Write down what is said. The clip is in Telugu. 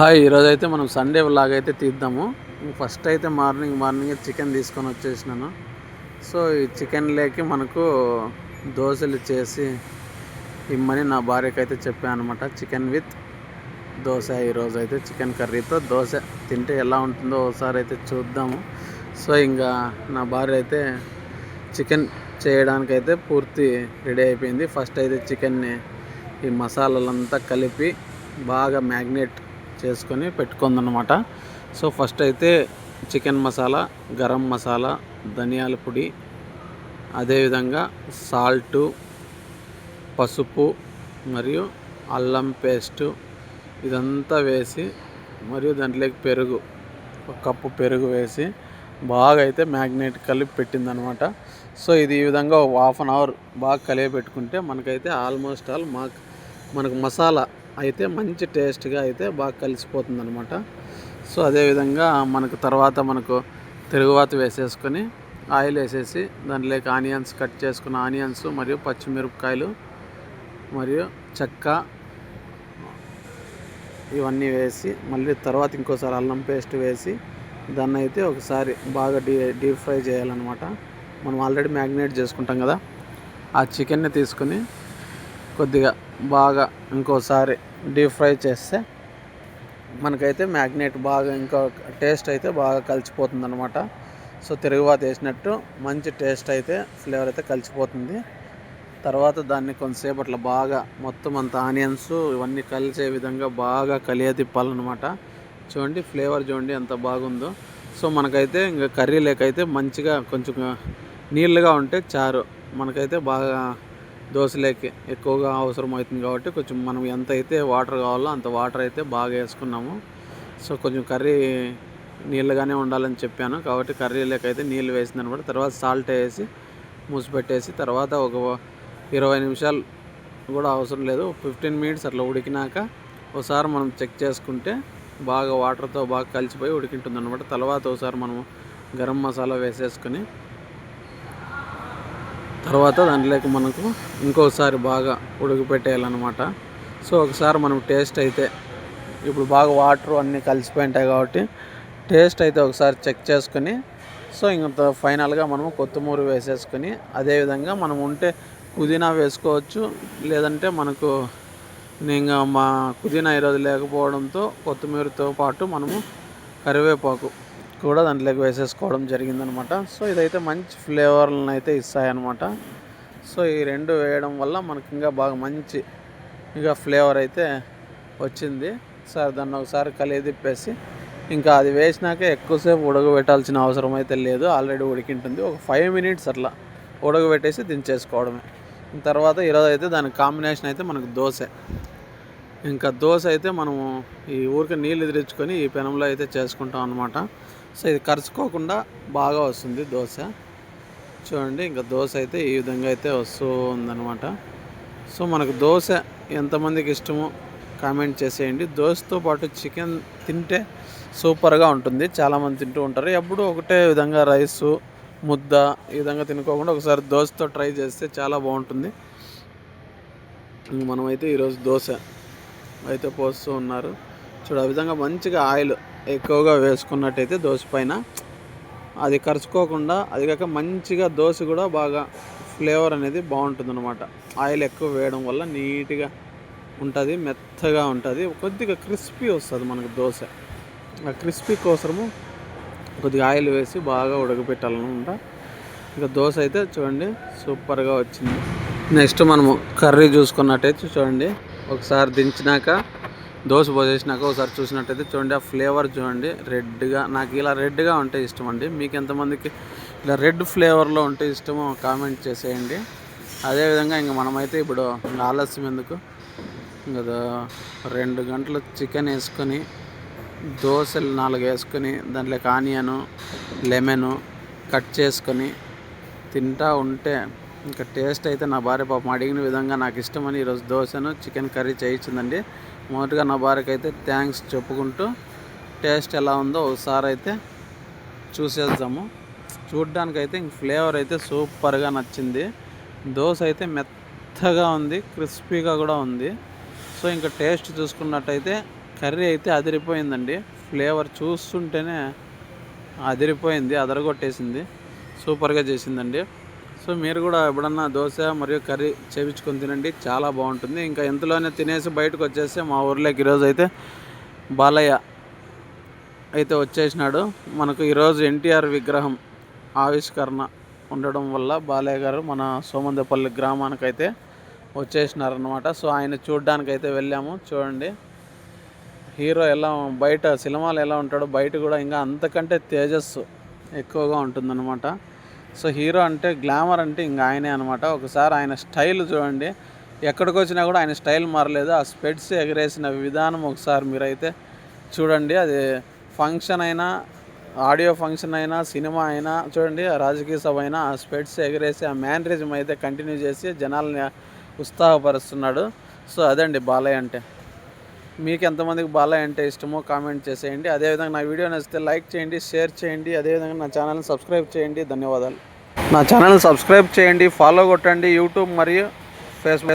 హాయ్ ఈరోజు అయితే మనం సండే వ్లాగ్ అయితే తీద్దాము ఫస్ట్ అయితే మార్నింగ్ మార్నింగ్ చికెన్ తీసుకొని వచ్చేసినాను. సో ఈ చికెన్ లేకి మనకు దోశలు చేసి ఇమ్మని నా భార్యకి అయితే చెప్పాను అనమాట చికెన్ విత్ దోశ ఈరోజు అయితే చికెన్ కర్రీతో దోశ తింటే ఎలా ఉంటుందో ఒకసారి అయితే చూద్దాము. సో ఇంకా నా భార్య అయితే చికెన్ చేయడానికైతే పూర్తి రెడీ అయిపోయింది. ఫస్ట్ అయితే చికెన్ని ఈ మసాలాలంతా కలిపి బాగా మ్యాగ్నేట్ చేసుకొని పెట్టుకుందనమాట సో ఫస్ట్ అయితే చికెన్ మసాలా గరం మసాలా ధనియాల పొడి అదేవిధంగా సాల్టు పసుపు మరియు అల్లం పేస్టు ఇదంతా వేసి మరియు దాంట్లోకి పెరుగు ఒక కప్పు పెరుగు వేసి బాగా అయితే మ్యాగ్నెట్ కలిపి పెట్టిందనమాట సో ఇది ఈ విధంగా ఒక హాఫ్ అన్ అవర్ బాగా కలిపి పెట్టుకుంటే మనకైతే ఆల్మోస్ట్ ఆల్ మాకు మనకు మసాలా అయితే మంచి టేస్ట్గా అయితే బాగా కలిసిపోతుంది అనమాట సో అదేవిధంగా మనకు తర్వాత మనకు తిరుగువాత వేసేసుకొని ఆయిల్ వేసేసి దాంట్లోకి ఆనియన్స్ కట్ చేసుకున్న ఆనియన్స్ మరియు పచ్చిమిరపకాయలు మరియు చెక్క ఇవన్నీ వేసి మళ్ళీ తర్వాత ఇంకోసారి అల్లం పేస్ట్ వేసి దాన్ని అయితే ఒకసారి బాగా డీ డీప్ ఫ్రై చేయాలన్నమాట. మనం ఆల్రెడీ మ్యాగ్నేట్ చేసుకుంటాం కదా ఆ చికెన్ని తీసుకుని కొద్దిగా బాగా ఇంకోసారి డీప్ ఫ్రై చేస్తే మనకైతే మ్యాగ్నేట్ బాగా ఇంకా టేస్ట్ అయితే బాగా కలిసిపోతుంది అనమాట సో తిరుగుబాటు వేసినట్టు మంచి టేస్ట్ అయితే ఫ్లేవర్ అయితే కలిసిపోతుంది. తర్వాత దాన్ని కొంతసేపు అట్లా బాగా మొత్తం అంత ఆనియన్స్ ఇవన్నీ కలిసే విధంగా బాగా కలియ తిప్పాలన్నమాట. చూడండి ఫ్లేవర్ చూడండి ఎంత బాగుందో. సో మనకైతే ఇంకా కర్రీ లేకైతే మంచిగా కొంచెం నీళ్ళుగా ఉంటే చారు మనకైతే బాగా దోశలేకి ఎక్కువగా అవసరం అవుతుంది కాబట్టి కొంచెం మనం ఎంత అయితే వాటర్ కావాలో అంత వాటర్ అయితే బాగా వేసుకున్నాము. సో కొంచెం కర్రీ నీళ్ళగానే ఉండాలని చెప్పాను కాబట్టి కర్రీ లేకైతే నీళ్ళు వేసింది అనమాట. తర్వాత సాల్ట్ వేసి మూసిపెట్టేసి తర్వాత ఒక ఇరవై నిమిషాలు కూడా అవసరం లేదు. ఫిఫ్టీన్ మినిట్స్ అట్లా ఉడికినాక ఒకసారి మనం చెక్ చేసుకుంటే బాగా వాటర్తో బాగా కలిసిపోయి ఉడికింటుంది అనమాట తర్వాత ఒకసారి మనము గరం మసాలా వేసేసుకొని తర్వాత దాంట్లోకి మనకు ఇంకోసారి బాగా ఉడకపెట్టేయాలన్నమాట. సో ఒకసారి మనం టేస్ట్ అయితే ఇప్పుడు బాగా వాటర్ అన్నీ కలిసిపోయి ఉంటాయి కాబట్టి టేస్ట్ అయితే ఒకసారి చెక్ చేసుకొని సో ఇంత ఫైనల్గా మనము కొత్తిమీర వేసేసుకొని అదేవిధంగా మనం ఉంటే పుదీనా వేసుకోవచ్చు. లేదంటే మనకు ఇంకా మా పుదీనా ఈరోజు లేకపోవడంతో కొత్తిమీరతో పాటు మనము కరివేపాకు కూడా దాంట్లోకి వేసేసుకోవడం జరిగిందనమాట. సో ఇదైతే మంచి ఫ్లేవర్లను అయితే ఇస్తాయన్నమాట సో ఈ రెండు వేయడం వల్ల మనకి ఇంకా బాగా మంచి ఇంకా ఫ్లేవర్ అయితే వచ్చింది. సార్ దాన్ని ఒకసారి కలిగి తిప్పేసి ఇంకా అది వేసినాక ఎక్కువసేపు ఉడకబెట్టాల్సిన అవసరం అయితే లేదు. ఆల్రెడీ ఉడికింటుంది. ఒక ఫైవ్ మినిట్స్ అట్లా ఉడకబెట్టేసి దించేసుకోవడమే. తర్వాత ఈరోజు అయితే దాని కాంబినేషన్ అయితే మనకు దోశ. ఇంకా దోశ అయితే మనము ఈ ఊరికి నీళ్ళు ఎదిరించుకొని ఈ పెనంలో అయితే చేసుకుంటాం అనమాట సో ఇది కరుచుకోకుండా బాగా వస్తుంది దోశ. చూడండి ఇంకా దోశ అయితే ఈ విధంగా అయితే వస్తూ ఉందన్నమాట. సో మనకు దోశ ఎంతమందికి ఇష్టమో కామెంట్ చేసేయండి. దోశతో పాటు చికెన్ తింటే సూపర్గా ఉంటుంది. చాలామంది తింటూ ఉంటారు. ఎప్పుడూ ఒకటే విధంగా రైసు ముద్ద ఈ విధంగా తినుకోకుండా ఒకసారి దోశతో ట్రై చేస్తే చాలా బాగుంటుంది. మనమైతే ఈరోజు దోశ అయితే పోస్తూ ఉన్నారు. చూడ ఆ విధంగా మంచిగా ఆయిల్ ఎక్కువగా వేసుకున్నట్టయితే దోశ పైన అది కరుచుకోకుండా అది కాక మంచిగా దోశ కూడా బాగా ఫ్లేవర్ అనేది బాగుంటుంది అనమాట ఆయిల్ ఎక్కువ వేయడం వల్ల నీట్గా ఉంటుంది మెత్తగా ఉంటుంది కొద్దిగా క్రిస్పీ వస్తుంది మనకు దోశ. ఆ క్రిస్పీ కోసము కొద్దిగా ఆయిల్ వేసి బాగా ఉడకపెట్టాలన్నమాట ఇక దోశ అయితే చూడండి సూపర్గా వచ్చింది. నెక్స్ట్ మనము కర్రీ చూసుకున్నట్టయితే చూడండి. ఒకసారి దించినాక దోశ పోసేసినాక ఒకసారి చూసినట్టయితే చూడండి ఆ ఫ్లేవర్ చూడండి రెడ్గా నాకు ఇలా రెడ్గా ఉంటే ఇష్టం అండి. మీకు ఎంతమందికి ఇలా రెడ్ ఫ్లేవర్లో ఉంటే ఇష్టమో కామెంట్ చేసేయండి. అదేవిధంగా ఇంక మనమైతే ఇప్పుడు ఆలస్యం ఎందుకు? ఇంకా రెండు గంటలు చికెన్ వేసుకొని దోశలు నాలుగు వేసుకొని దాంట్లోకి ఆనియను లెమను కట్ చేసుకొని తింటా ఉంటే ఇంకా టేస్ట్ అయితే నా భార్య పాపం అడిగిన విధంగా నాకు ఇష్టమని ఈరోజు దోశను చికెన్ కర్రీ చేయించిందండి. మొదటగా నా భార్యకి అయితే థ్యాంక్స్ చెప్పుకుంటూ టేస్ట్ ఎలా ఉందో ఒకసారి అయితే చూసేద్దాము. చూడ్డానికైతే ఇంక ఫ్లేవర్ అయితే సూపర్గా నచ్చింది. దోశ అయితే మెత్తగా ఉంది క్రిస్పీగా కూడా ఉంది. సో ఇంకా టేస్ట్ చూసుకున్నట్టయితే కర్రీ అయితే అదిరిపోయిందండి. ఫ్లేవర్ చూస్తుంటేనే అదిరిపోయింది అదరగొట్టేసింది. సూపర్గా చేసిందండి. సో మీరు కూడా ఎప్పుడన్నా దోశ మరియు కర్రీ చేపించుకొని తినండి. చాలా బాగుంటుంది. ఇంకా ఇంతలోనే తినేసి బయటకు వచ్చేస్తే మా ఊర్లోకి ఈరోజు అయితే బాలయ్య అయితే వచ్చేసినాడు. మనకు ఈరోజు ఎన్టీఆర్ విగ్రహం ఆవిష్కరణ ఉండడం వల్ల బాలయ్య గారు మన సోమందపల్లి గ్రామానికి అయితే వచ్చేసినారనమాట సో ఆయన చూడడానికి అయితే వెళ్ళాము. చూడండి. హీరో ఎలా బయట సినిమాలు ఎలా ఉంటాడో బయట కూడా ఇంకా అంతకంటే తేజస్సు ఎక్కువగా ఉంటుందన్నమాట. సో హీరో అంటే గ్లామర్ అంటే ఇంకా ఆయనే అనమాట ఒకసారి ఆయన స్టైల్ చూడండి. ఎక్కడికి వచ్చినా కూడా ఆయన స్టైల్ మారలేదు. ఆ స్పెడ్స్ ఎగరేసిన విధానం ఒకసారి మీరైతే చూడండి. అది ఫంక్షన్ అయినా ఆడియో ఫంక్షన్ అయినా సినిమా అయినా చూడండి ఆ రాజకీయ సభ అయినా ఆ స్పెడ్స్ ఎగరేసి ఆ మ్యానరిజం అయితే కంటిన్యూ చేసి జనాల్ని ఉత్సాహపరుస్తున్నాడు. సో అదండి బాలయ్య అంటే. మీకు ఎంతమందికి బాలయ్య అంటే ఇష్టమో కామెంట్ చేసేయండి. అదేవిధంగా నా వీడియో నచ్చితే లైక్ చేయండి షేర్ చేయండి. అదేవిధంగా నా ఛానల్ని సబ్స్క్రైబ్ చేయండి. ధన్యవాదాలు. నా ఛానల్ని సబ్స్క్రైబ్ చేయండి ఫాలో కొట్టండి. యూట్యూబ్ మరియు ఫేస్బుక్